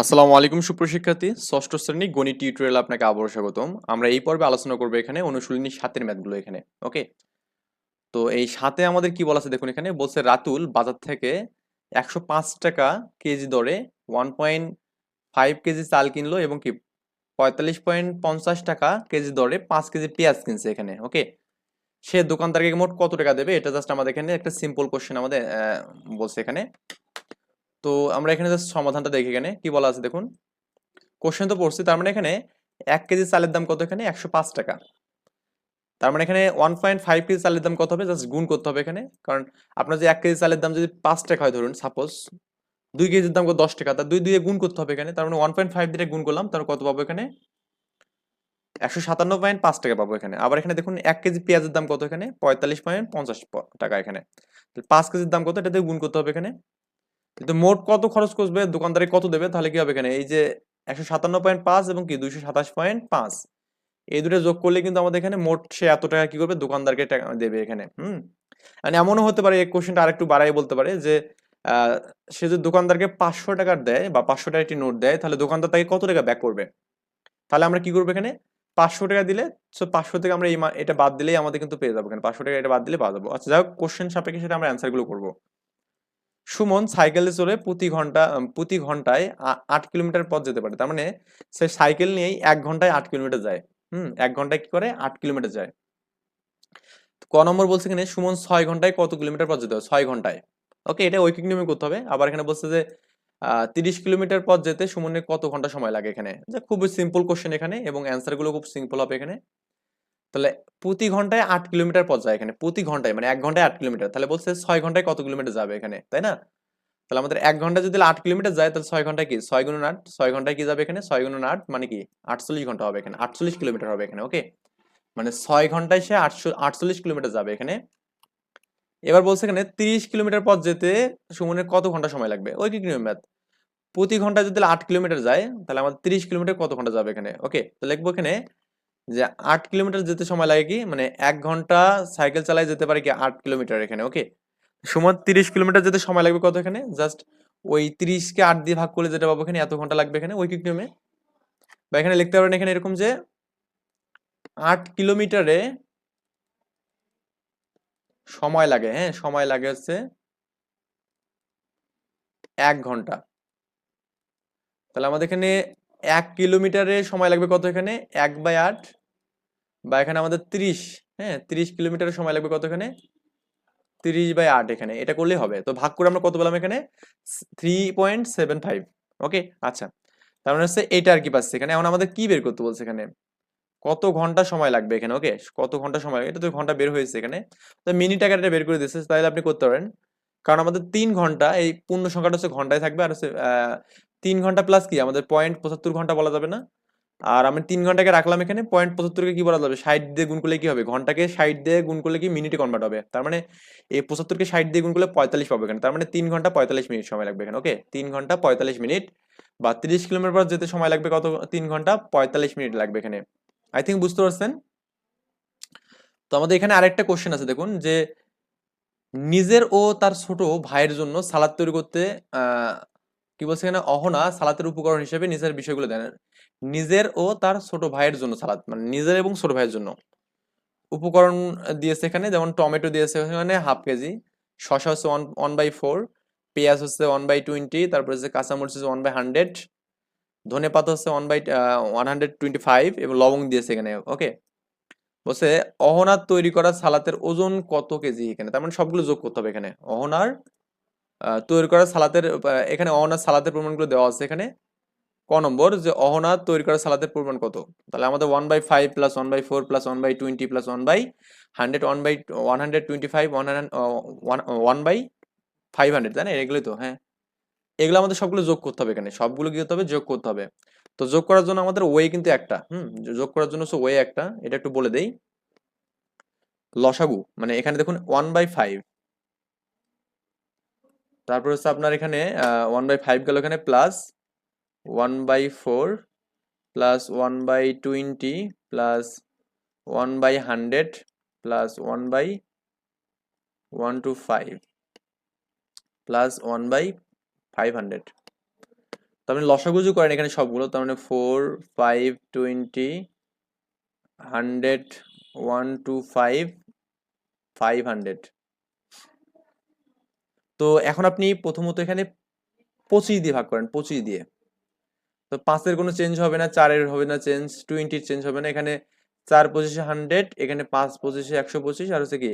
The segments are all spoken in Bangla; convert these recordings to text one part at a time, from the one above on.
আসসালামু আলাইকুম সুপ্রশিক্ষার্থী ষষ্ঠ শ্রেণি গণিত টিউটোরিয়াল আপনাকে আবারও স্বাগতম। আমরা এই পর্বে আলোচনা করব এখানে অনুশীলনী সাতের ম্যাথগুলো এখানে ওকে তো এই সাথে আমাদের কি বলা আছে দেখুন এখানে, বলছে রাতুল বাজার থেকে একশো পাঁচ টাকা কেজি দরে ওয়ান পয়েন্ট ফাইভ কেজি চাল কিনলো এবং কি পঁয়তাল্লিশ পয়েন্ট পঞ্চাশ টাকা কেজি দরে পাঁচ কেজি পেঁয়াজ কিনছে এখানে ওকে সে দোকানদারকে মোট কত টাকা দেবে? এটা জাস্ট আমাদের এখানে একটা সিম্পল কোশ্চেন আমাদের বলছে এখানে। তো আমরা এখানে জাস্ট সমাধানটা দেখি এখানে। কি বলা আছে দেখুন? কোশ্চেন তো পড়ছি, তার মানে এখানে এক কেজি চালের দাম কত এখানে? একশো পাঁচ টাকা। তার মানে এখানে ওয়ান পয়েন্ট ফাইভ কেজি চালের দাম কত হবে? জাস্ট গুণ করতে হবে এখানে। কারণ আপনার যে এক কেজি চালের দাম যদি পাঁচ টাকা হয় ধরুন সাপোজ দুই কেজির দাম দশ টাকা। তার দুই দুই গুণ করতে হবে এখানে। তার মানে ওয়ান পয়েন্ট ফাইভ দিয়ে গুণ করলাম, তার কত পাবো এখানে? একশো সাতান্ন পয়েন্ট পাঁচ টাকা পাবো এখানে। আবার এখানে দেখুন, এক কেজি পেঁয়াজের দাম কত এখানে? পঁয়তাল্লিশ পয়েন্ট পঞ্চাশ টাকা এখানে। পাঁচ কেজির দাম কত? এটা দিয়ে গুণ করতে হবে এখানে। কিন্তু মোট কত খরচ করবে দোকানদারে কত দেবে, তাহলে কি হবে এখানে? এই যে একশো সাতান্ন পয়েন্ট পাঁচ এবং কি দুইশো সাতাশ পয়েন্ট পাঁচ। এই দুটো যোগ করলে কিন্তু আমাদের এখানে মোট সে এত টাকা কি করবে? দোকানদারকে দেবে এখানে, হুম? মানে এমনও হতে পারে, এই কোশ্চেনটা আরেকটু বাড়াই বলতে পারে যে সে যদি দোকানদারকে পাঁচশো টাকার দেয় বা পাঁচশো টাকার একটি নোট দেয়, তাহলে দোকানদার তাকে কত টাকা ব্যাক করবে? তাহলে আমরা কি করব এখানে? পাঁচশো টাকা দিলে সো পাঁচশো থেকে আমরা এই এটা বাদ দিলেই আমাদের কিন্তু পেয়ে যাব এখানে। পাঁচশো টাকা এটা বাদ দিলে পাওয়া যাব। আচ্ছা যাই হোক কোশ্চেন সাপেক্ষে সেটা আমরা অ্যান্সারগুলো করব। সুমন সাইকেলে চড়ে প্রতি ঘণ্টা প্রতি ঘন্টায় আট কিলোমিটার পথ যেতে পারে। তার মানে সে সাইকেল নিয়েই এক ঘন্টায় আট কিলোমিটার যায়। হুম, এক ঘন্টায় কি করে? আট কিলোমিটার যায়। ক নম্বর বলছে এখানে, সুমন ছয় ঘন্টায় কত কিলোমিটার পথ যেতে হবে ছয় ঘন্টায়। ওকে, এটা ঐকিক নিয়মে করতে হবে। আবার এখানে বলছে যে তিরিশ কিলোমিটার পথ যেতে সুমনের কত ঘণ্টা সময় লাগে এখানে? খুবই সিম্পল কোশ্চেন এখানে এবং অ্যান্সারগুলো খুব সিম্পল হবে এখানে। তাহলে প্রতি ঘন্টায় আট কিলোমিটার পথ যায় এখানে, প্রতি ঘন্টায় মানে এক ঘন্টায় আট কিলোমিটার। তাহলে বলছে ছয় ঘন্টায় কত কিলোমিটার যাবে এখানে, তাই না? তাহলে আমাদের এক ঘণ্টা যদি আট কিলোমিটার যায়, তাহলে ছয় ঘন্টায় কি? ছয় গুণ আট, ছয় ঘন্টায় কি যাবে এখানে? ছয় গুণ আট মানে কি? আটচল্লিশ ঘণ্টা হবে এখানে, আটচল্লিশ কিলোমিটার হবে এখানে ওকে মানে ছয় ঘন্টায় সে আটশো, আটচল্লিশ কিলোমিটার যাবে এখানে। এবার বলছে এখানে তিরিশ কিলোমিটার পথ যেতে সুমনের কত ঘণ্টা সময় লাগবে? ওই কি ম্যাথ প্রতি ঘন্টায় যদি আট কিলোমিটার যায়, তাহলে আমাদের তিরিশ কিলোমিটার কত ঘণ্টা যাবে এখানে ওকে তো লিখব এখানে যে আট কিলোমিটার যেতে সময় লাগে কি? মানে এক ঘণ্টা সাইকেল চালায় যেতে পারে কি আট কিলোমিটার এখানে ওকে সময় তিরিশ কিলোমিটার যেতে সময় লাগবে কত এখানে? জাস্ট ওই তিরিশকে আট দিয়ে ভাগ করলে যেটা পাবো এখানে এত ঘণ্টা লাগবে এখানে ঐকিক নিয়মে বা এখানে লিখতে পারেন এখানে এরকম যে আট কিলোমিটারে সময় লাগে হ্যাঁ? সময় লাগে হচ্ছে এক ঘণ্টা। তাহলে আমাদের এখানে এক কিলোমিটারে সময় লাগবে কত এখানে? এক বাই আট বা এখানে আমাদের তিরিশ হ্যাঁ? তিরিশ কিলোমিটার সময় লাগবে কত এখানে তিরিশ বাই আট এখানে, এটা করলেই হবে। তো ভাগ করে আমরা কত পেলাম এখানে? Three point seven five, okay? আচ্ছা তার মানে হচ্ছে এটা আর কি পাচ্ছে এখানে। এখন আমাদের কি বের করতে বলছে এখানে? কত ঘণ্টা সময় লাগবে এখানে, ওকে? কত ঘণ্টা সময় এটা তো ঘণ্টা বের হয়েছে এখানে। তো মিনিট আকারে বের করে দিচ্ছে তাহলে আপনি করতে পারেন। কারণ আমাদের তিন ঘণ্টা, এই পূর্ণ সংখ্যাটা হচ্ছে ঘন্টায় থাকবে। আর হচ্ছে তিন ঘণ্টা প্লাস কি? আমাদের পয়েন্ট পঁচাত্তর ঘণ্টা বলা যাবে না? আর আমি তিন ঘন্টাকে রাখলাম এখানে পয়েন্ট পঁচাত্তরকে কি বলা যাবে? ষাট দিয়ে গুণ করলে কি হবে? ঘন্টাকে ষাট দিয়ে গুণ করলে কি মিনিটে কনভার্ট হবে? তার মানে এই পঁচাত্তরকে ষাট দিয়ে গুণ করলে পঁয়তাল্লিশ পাবো এখানে। তার মানে তিন ঘণ্টা পঁয়তাল্লিশ মিনিট সময় লাগবে এখানে ওকে তিন ঘণ্টা পঁয়তাল্লিশ মিনিট বা তিরিশ কিলোমিটার পর যেতে সময় লাগবে কত? তিন ঘণ্টা পঁয়তাল্লিশ মিনিট লাগবে এখানে। আই থিঙ্ক বুঝতে পারছেন? তো আমাদের এখানে আরেকটা কোশ্চেন আছে, দেখুন, যে নিজের ও তার ছোট ভাইয়ের জন্য সালাদ তৈরি করতে কি বলছে এখানে? অহনা সালাতের উপকরণ হিসেবে নিজের বিষয়গুলো দেন। নিজের ও তার ছোট ভাইয়ের জন্য সালাদ মানে নিজের এবং ছোট ভাইয়ের জন্য। উপকরণ দিয়েছে এখানে যেমন টমেটো দিয়েছে এখানে হাফ কেজি, শসা হচ্ছে ওয়ান ওয়ান বাই ফোর পেঁয়াজ হচ্ছে ওয়ান বাই টোয়েন্টি তারপরে হচ্ছে কাঁচামরিচ হচ্ছে ওয়ান বাই হান্ড্রেড ধনে পাতা হচ্ছে one by one hundred twenty five এবং লবঙ্গ দিয়েছে এখানে ওকে বলছে, অহনার তৈরি করা সালাতের ওজন কত কেজি এখানে? তার মানে সবগুলো যোগ করতে হবে এখানে। অহনার তৈরি করা সালাতের এখানে অহনার সালাতের পরিমাণগুলো দেওয়া আছে এখানে। ক নম্বর যে অহনার তৈরি করা সালাদের পরিমাণ কত? তাহলে আমাদের one by five plus one by four plus one by twenty plus one by hundred one by one hundred twenty five one one by five hundred তাই না? এগুলোই তো হ্যাঁ। এগুলো আমাদের সবগুলো যোগ করতে হবে এখানে। সবগুলো কি করতে হবে? যোগ করতে হবে। তো যোগ করার জন্য আমাদের ওয়ে কিন্তু একটা, হুম? যোগ করার জন্য হচ্ছে ওয়ে একটা, এটা একটু বলে দেই। লসাগু মানে এখানে দেখুন ওয়ান বাই ফাইভ তারপর হচ্ছে আপনার এখানে ওয়ান বাই ফাইভ গেল এখানে plus one by four plus one by twenty plus one by hundred plus one by one two five plus one by five hundred. তার মানে লসাগু যদি করেন এখানে সবগুলো, তার মানে four, five, twenty, hundred, one two five five hundred. তো এখন আপনি প্রথমত এখানে পঁচিশ দিয়ে ভাগ করেন, পঁচিশ দিয়ে। তো পাঁচের কোনো চেঞ্জ হবে না, চারের হবে না চেঞ্জ টোয়েন্টির চেঞ্জ হবে না। এখানে চার পঁচিশে হান্ড্রেড এখানে পাঁচ পঁচিশে একশো পঁচিশ, আর হচ্ছে কি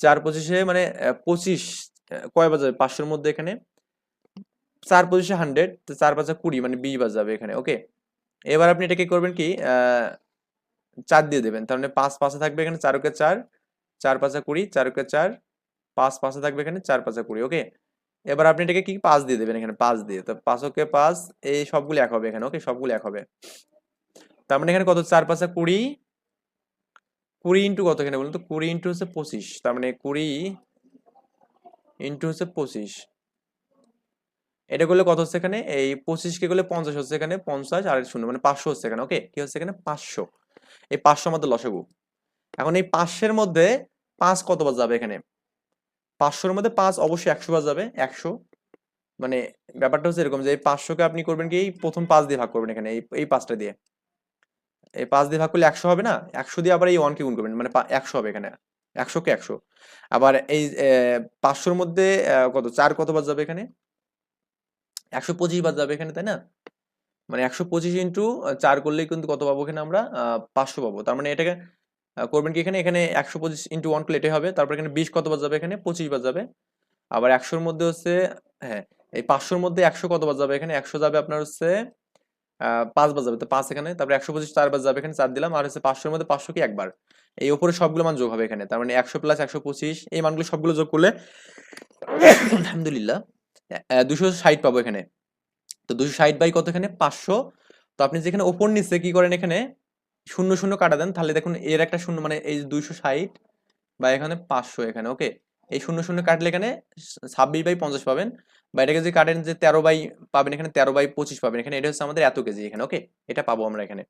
চার পঁচিশে মানে পঁচিশ কয় বাজাবে? পাঁচশোর মধ্যে এখানে চার পঁচিশে হান্ড্রেড তো চার পাঁচা কুড়ি মানে বিশ বাজাবে এখানে ওকে এবার আপনি এটাকে করবেন কি চার দিয়ে দেবেন, তার মানে পাঁচ পাঁচে থাকবে এখানে চারকে চার চার পাঁচা কুড়ি চারকে চার, পাঁচ পাঁচে থাকবে এখানে চার পাঁচা কুড়ি ওকে এবার আপনি এটাকে কি পাঁচ দিয়ে দেবেন এখানে, পাঁচ দিয়ে। তো পাঁচকে পাঁচ, এই সবগুলো এক হবে এখানে, ওকে সবগুলো এক হবে। তার মানে এখানে কত? চার পাঁচা কুড়ি কুড়ি ইন্টু কত এখানে বলুন তো? কুড়ি ইন্টু হচ্ছে পঁচিশ, তার মানে কুড়ি ইন্টু হচ্ছে পঁচিশ। এটা করলে কত হচ্ছে এখানে? এই পঁচিশকে করলে পঞ্চাশ হচ্ছে এখানে, পঞ্চাশ আর শূন্য মানে পাঁচশো হচ্ছে এখানে, ওকে? কি হচ্ছে এখানে? পাঁচশো। এই পাঁচশো মধ্যে লসাগু। এখন এই পাঁচশের মধ্যে পাঁচ কতবার যাবে এখানে? পাঁচশোর মধ্যে পাঁচ অবশ্যই একশো বার যাবে, একশো। মানে ব্যাপারটা হচ্ছে এরকম যে এই পাঁচশোকে আপনি করবেন কি, এই প্রথম পাঁচ দিয়ে ভাগ করবেন এখানে, এই এই পাঁচটা দিয়ে। এই পাঁচ দিয়ে ভাগ করলে একশো হবে না? একশো দিয়ে আবার এই ওয়ানকে গুণ করবেন মানে একশো হবে এখানে। একশোকে একশো। আবার এই পাঁচশোর মধ্যে কত, চার কত কতবার যাবে এখানে? একশো পঁচিশ বার যাবে এখানে, তাই না? মানে একশো পঁচিশ ইন্টু চার করলেই কিন্তু কত পাবো এখানে আমরা? পাঁচশো পাবো। তার মানে এটাকে করবেন কি? এখানে এখানে একশো পঁচিশ ইন্টু ওয়ান এটাই হবে। তারপর এখানে বিশ কতবার যাবে? এখানে পঁচিশ বার যাবে। আবার একশোর মধ্যে হচ্ছে হ্যাঁ এই পাঁচশোর মধ্যে একশো কতবার যাবে? এখানে একশো যাবে আপনার হচ্ছে পাঁচ পাঁচবার যাবে। তো পাঁচ এখানে, তারপরে একশো পঁচিশ চারবার যাবে এখানে, চার দিলাম। আর হচ্ছে পাঁচশোর মধ্যে পাঁচশো কি? একবার। এই উপরে সবগুলো মান যোগ হবে এখানে। তার মানে একশো প্লাস একশো পঁচিশ, এই মানগুলো সবগুলো যোগ করলে, আলহামদুলিল্লাহ দুশো ষাট পাবো এখানে। তো দুশো ষাট বাই কত এখানে? পাঁচশো। তো আপনি যেখানে ওপর নিচে কি করেন এখানে? শূন্য শূন্য কাটা দেন, তাহলে দেখুন এর একটা শূন্য মানে এই দুইশো ষাট বা এখানে পাঁচশো এখানে ওকে এই শূন্য শূন্য কাটলে এখানে ছাব্বিশ বাই পঞ্চাশ পাবেন বা এটাকে যদি কাটেন যে তেরো বাই পাবেন, এখানে তেরো বাই পঁচিশ পাবেন, এখানে এটা হচ্ছে আমাদের এত কেজি এখানে ওকে এটা পাবো আমরা এখানে।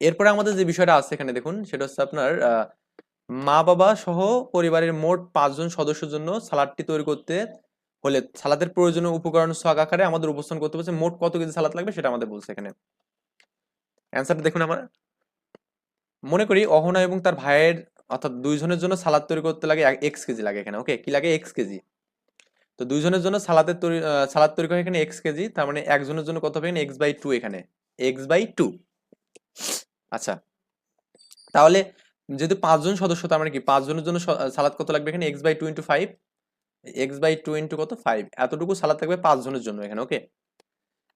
এরপরে আমাদের যে বিষয়টা আছে এখানে দেখুন, সেটা হচ্ছে আপনার মা বাবা সহ পরিবারের মোট পাঁচজন সদস্যের জন্য সালাডটি তৈরি করতে হলে সালাদের প্রয়োজনীয় উপকরণ সোয়াগ আকারে আমাদের উপস্থান করতে বলছে মোট কত কেজি সালাদ লাগবে সেটা আমাদের বলছে এখানে। অ্যান্সারটা দেখুন আমার। মনে করি অহনা এবং তার ভাইয়ের, অর্থাৎ দুইজনের জন্য সালাদ তৈরি করতে লাগে এক্স কেজি লাগে এখানে ওকে কি লাগে এক্স কেজি? তো দুইজনের জন্য সালাদের তৈরি সালাদ তৈরি করে এখানে এক্স কেজি, তার মানে একজনের জন্য কত হবে এক্স বাই টু এখানে। এক্স বাই টু আচ্ছা। তাহলে যেহেতু পাঁচজন সদস্য, তার মানে কি? পাঁচজনের জন্য সালাদ কত লাগবে এখানে? X by two into five x by two into কত? ফাইভ এতটুকু সালাদ থাকবে পাঁচজনের জন্য এখানে ওকে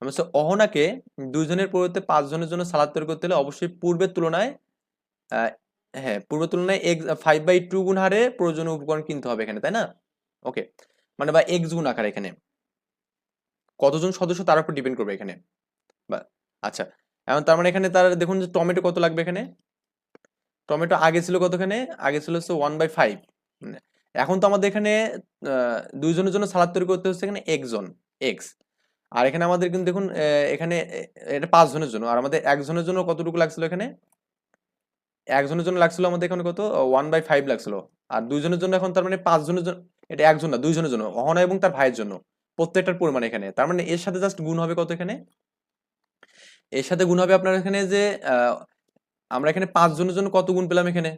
আমি অহনাকে দুইজনের পরিবর্তে পাঁচজনের জন্য সালাদ তৈরি করতে হলে অবশ্যই পূর্বের তুলনায় হ্যাঁ পূর্বের তুলনায় এক্স ফাইভ বাই টু গুণ হারে প্রয়োজনীয় উপকরণ কিনতে হবে এখানে, তাই না? ওকে মানে বা এক্স গুণ আকার এখানে। কতজন সদস্য তার উপর ডিপেন্ড করবে এখানে। বা আচ্ছা। এখন তার মানে এখানে তার, দেখুন যে টমেটো কত লাগবে এখানে? টমেটো আগে ছিল কতখানে? আগে ছিল হচ্ছে ওয়ান বাই ফাইভ এখন তো আমাদের এখানে দুইজনের জন্য সালাদ তৈরি করতে হচ্ছে এখানে একজন এক্স আর এখানে আমাদের কিন্তু দেখুন এখানে এটা পাঁচ জনের জন্য। আর আমাদের একজনের জন্য কতটুকু লাগছিল এখানে? একজনের জন্য লাগছিল আমাদের এখানে কত? ওয়ান বাই ফাইভ লাগছিল। আর দুইজনের জন্য এখন তার মানে পাঁচ জনের জন্য, এটা একজন না দুইজনের জন্য, অহনা এবং তার ভাইয়ের জন্য। প্রত্যেকটার পরিমাণ এখানে। তার মানে এর সাথে জাস্ট গুণ হবে কত এখানে? এর সাথে গুণ হবে আপনার এখানে যে আমরা এখানে পাঁচ জনের জন্য কত গুণ পেলাম এখানে?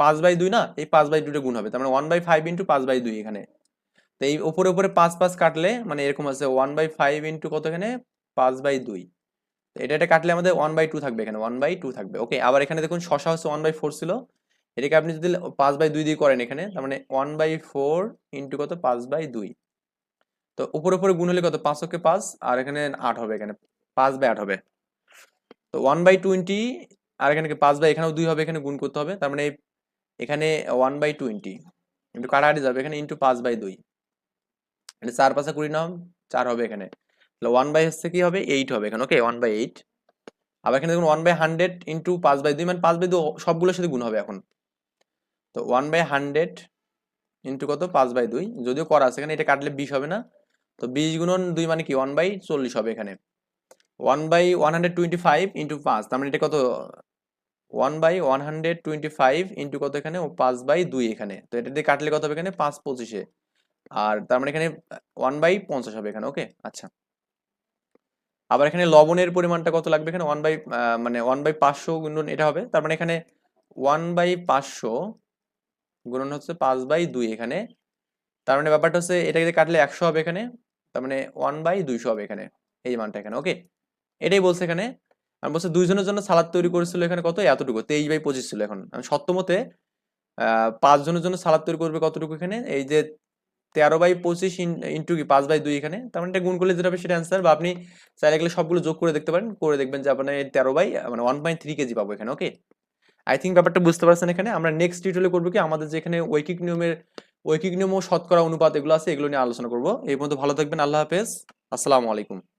পাঁচ বাই দুই না? এই পাঁচ বাই দুইটা গুণ হবে। তার মানে ওয়ান বাই ফাইভ ইন্টু পাঁচ বাই দুই এখানে। তো এই উপরে উপরে পাঁচ পাঁচ কাটলে মানে এরকম আছে ওয়ান বাই ফাইভ ইন্টু কত এখানে পাঁচ বাই দুই। এটা এটা কাটলে আমাদের ওয়ান বাই টু থাকবে এখানে ওয়ান বাই টু থাকবে। ওকে আবার এখানে দেখুন শশা হচ্ছে ওয়ান বাই ফোর ছিল। এটাকে আপনি যদি পাঁচ বাই দুই দিয়ে করেন এখানে, তার মানে ওয়ান বাই ফোর ইন্টু কত? পাঁচ বাই দুই। তো উপরে উপরে গুণ হলে কত? পাঁচ ওকে পাঁচ, আর এখানে আট হবে এখানে, পাঁচ বাই আট হবে। তো ওয়ান বাই টোয়েন্টি আর এখানে পাঁচ বাই এখানেও দুই হবে, এখানে গুণ করতে হবে। তার মানে এখানে ওয়ান বাই টোয়েন্টি ইন্টু কাটাকাটি যাবে। এখানে ইন্টু পাঁচ বাই দুই। চার পাঁচে কুড়ি নাম চার হবে এখানে। তাহলে ওয়ান বাই হচ্ছে কি হবে? এইট হবে এখানে ওকে ওয়ান বাই এইট আবার এখানে দেখুন ওয়ান বাই হান্ড্রেড ইন্টু পাঁচ বাই দুই মানে পাঁচ বাই দুই সবগুলোর সাথে গুণ হবে এখন। তো ওয়ান বাই হান্ড্রেড ইন্টু কত? পাঁচ বাই দুই। যদিও করা আছে এখানে, এটা কাটলে বিশ হবে না। তো বিশ গুণন দুই মানে কি? ওয়ান বাই চল্লিশ হবে এখানে। One by one hundred twenty five into পাঁচ, তার মানে এটা কত? One by one hundred twenty five into কত এখানে? পাঁচ বাই দুই এখানে। তো এটা দিয়ে কাটলে কত হবে এখানে? পাঁচ পঁচিশে। আর তার মানে এখানে ওয়ান বাই পঞ্চাশ হবে এখানে ওকে আচ্ছা। আবার এখানে লবণের পরিমাণটা কত লাগবে এখানে? ওয়ান বাই মানে ওয়ান বাই পাঁচশো গুণন এটা হবে। তার মানে এখানে ওয়ান বাই পাঁচশো গুণন হচ্ছে পাঁচ বাই দুই এখানে। তার মানে ব্যাপারটা হচ্ছে এটা যদি কাটলে একশো হবে এখানে তার মানে ওয়ান বাই দুইশো হবে এখানে এই মানটা এখানে ওকে এটাই বলছে এখানে। আর বলছে দুইজনের জন্য সালাদ তৈরি করেছিল এখানে কত? এতটুকু তেইশ বাই পঁচিশ ছিল এখন। আমি সত্য মতে আহ, পাঁচজনের জন্য সালাদ তৈরি করবে কতটুকু এখানে? এই যে তেরো বাই পঁচিশ ইন্টু কি? পাঁচ বাই দুই এখানে? তার মানে গুণ করলে যেটা হবে সেটা অ্যান্সার বা আপনি চাইলে গেলে সবগুলো যোগ করে দেখতে পারেন। করে দেখবেন যে আপনার তেরো বাই মানে ওয়ান পয়েন্ট থ্রি কেজি পাবো এখানে ওকে আই থিঙ্ক ব্যাপারটা বুঝতে পারছেন এখানে। আমরা নেক্সট টিউটোরিয়ালে করব কি? আমাদের যেখানে ঐকিক নিয়মের, ঐকিক নিয়ম ও শতকরা অনুপাত এগুলো আছে, এগুলো নিয়ে আলোচনা করব। এই পর্যন্ত ভালো থাকবেন, আল্লাহ হাফেজ। আসসালামু আলাইকুম।